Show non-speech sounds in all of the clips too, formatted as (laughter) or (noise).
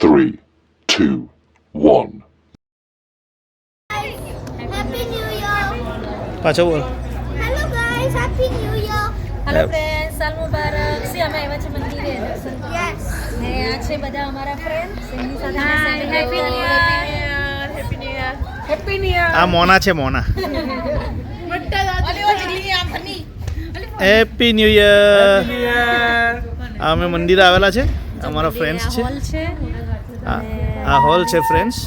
three, two, one. Happy New Year! પાછો બોલ Hello guys, Happy New Year! Hello Yep. Friend સાલ મુબારક C અમે આવ્યા છે મંદિરે. Yes. ને આ છે બધા અમારા ફ્રેન્ડ્સ એમની સાથે Happy New Year. Happy new year happy new year આ મોના છે મોના હેપી ન્યૂ યર અમે મંદિરે આવેલા છે અમારા ફ્રેન્ડ્સ છે હોલ છે આ આ હોલ છે ફ્રેન્ડ્સ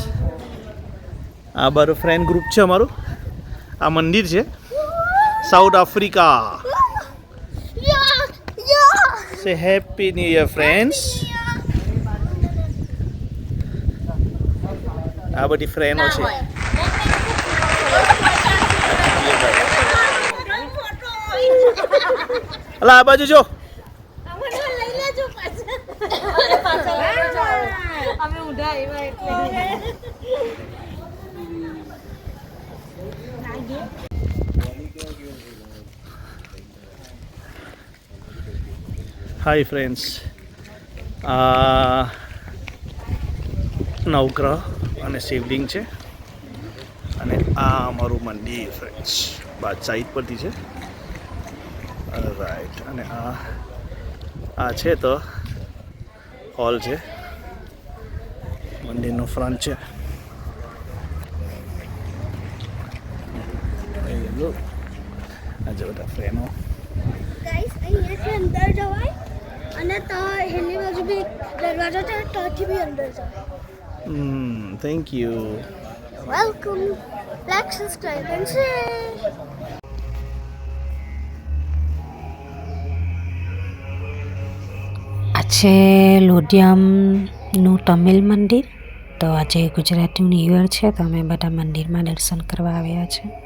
આ બારું ફ્રેન્ડ ગ્રુપ છે અમારું. આ મંદિર છે. South Africa Yeah! Yeah! Say happy new year friends આ બધી ફ્રેન્ડો છે. અલા, આ બાજુ જો. અમે ઊંધા આવ્યા એટલે. હાય ફ્રેન્ડ્સ આ નવગ્રહ અને શિવલિંગ છે. અને આ અમારું મંદિર ફ્રેન્ડ્સ બાદ સાઈડ પરથી છે. રાઈટ અને આ આ છે તો હોલ છે. મંદિરનો ફ્રન્ટ છે. આજે બધા ફ્રેમો. અંદર જવાય અને તો એની બાજુ બી દરવાજો છે ત્યાંથી બી અંદર જવાય. Thank you welcome like subscribe and share આ છે લોડિયમનું તમિલ મંદિર. તો આજે ગુજરાતી ન્યૂ યર છે તો અમે બધા મંદિરમાં દર્શન કરવા આવ્યા છે.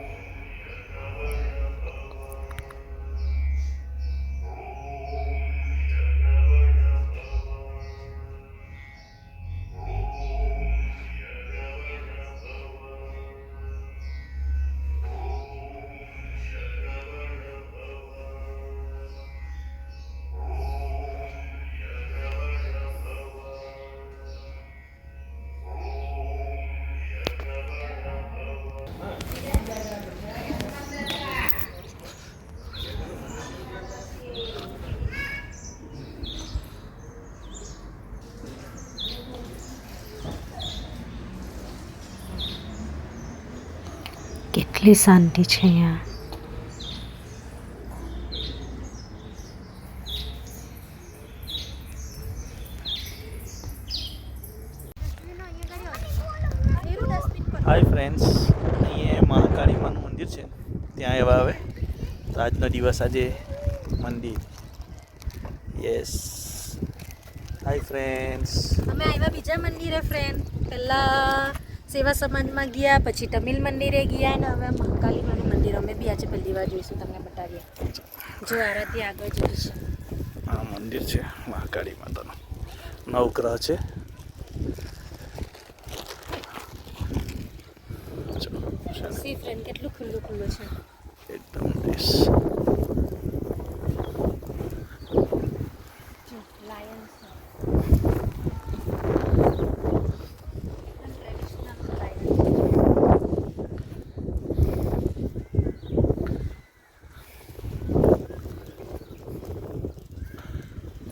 કેટલી શાંતિ છે અહીંયા હાય ફ્રેન્ડ્સ મહાકાળી માનું મંદિર છે. ત્યાં એવા આવે. તો આજનો દિવસ આજે મંદિર. યસ હાય ફ્રેન્ડ્સ અમે આવ્યા બીજા મંદિરે ફ્રેન્ડ પહેલા સેવા સમાજમાં ગયા પછી તમિલ મંદિરે ગયા અને હવે મહાકાલી માનું મંદિર. અમે બી આજે પહેલી વાર જોઈશું તમને બતાવીએ. જો આરાથી આગળ જોઈશું આ મંદિર છે મહાકાળી માતાનું. નવગ્રહ છે જો, છે ને, સી ફ્રેન્ડ કેટલું ખુલ્લું ખુલ્લું છે એકદમ દેશ જો લાયન્સ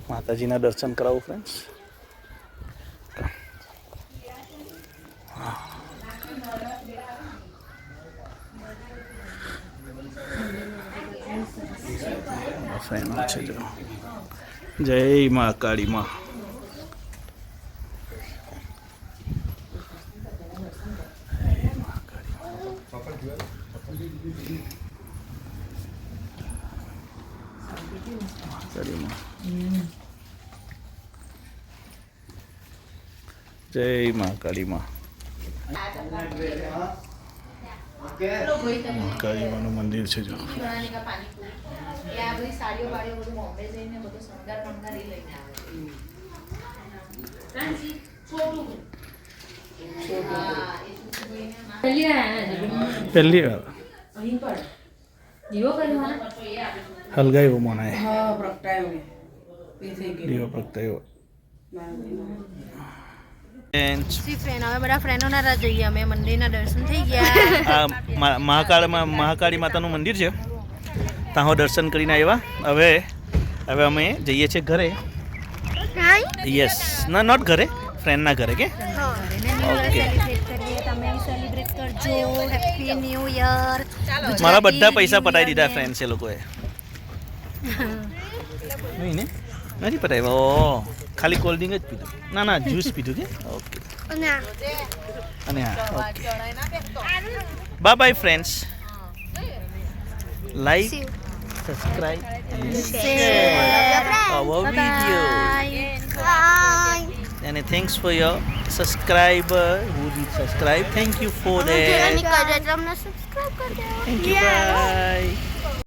માતાજીના દર્શન કરાવું ફ્રેન્ડ્સ ફેનો છે જો. જય મા કાળી માં. જય મા કાળી માં. મા કાળી માં. જય મા કાળી માં કાળી માનું મંદિર છે જો પહેલી વાર. હલગાવ્યો મનાય. દીવો પ્રગટાયો. મહાકાળમાં મહાકાળી માતાનું મંદિર છે. ત્યાં હું દર્શન કરીને આવ્યા. હવે હવે અમે જઈએ છીએ ઘરે. યસ ના નોટ ઘરે. ફ્રેન્ડના ઘરે કે? ઓકે સેલિબ્રેટ કરીએ. તમે સેલિબ્રેટ કરજો. હેપી ન્યૂ યર મારા બધા પૈસા પટાઈ દીધા ફ્રેન્ડ્સ એ લોકોએ. (laughs) નહીં ને નથી પટાવ્યા ઓ. ખાલી કોલ્ડ ડ્રિંક જ પીધું ના ના જ્યુસ પીધું કે ઓકે અને આ અને હા okay bye bye friends like subscribe our video Bye. and thanks for your subscriber who did subscribe thank you for that તમને સબસ્ક્રાઇબ કરી દેવો thank you bye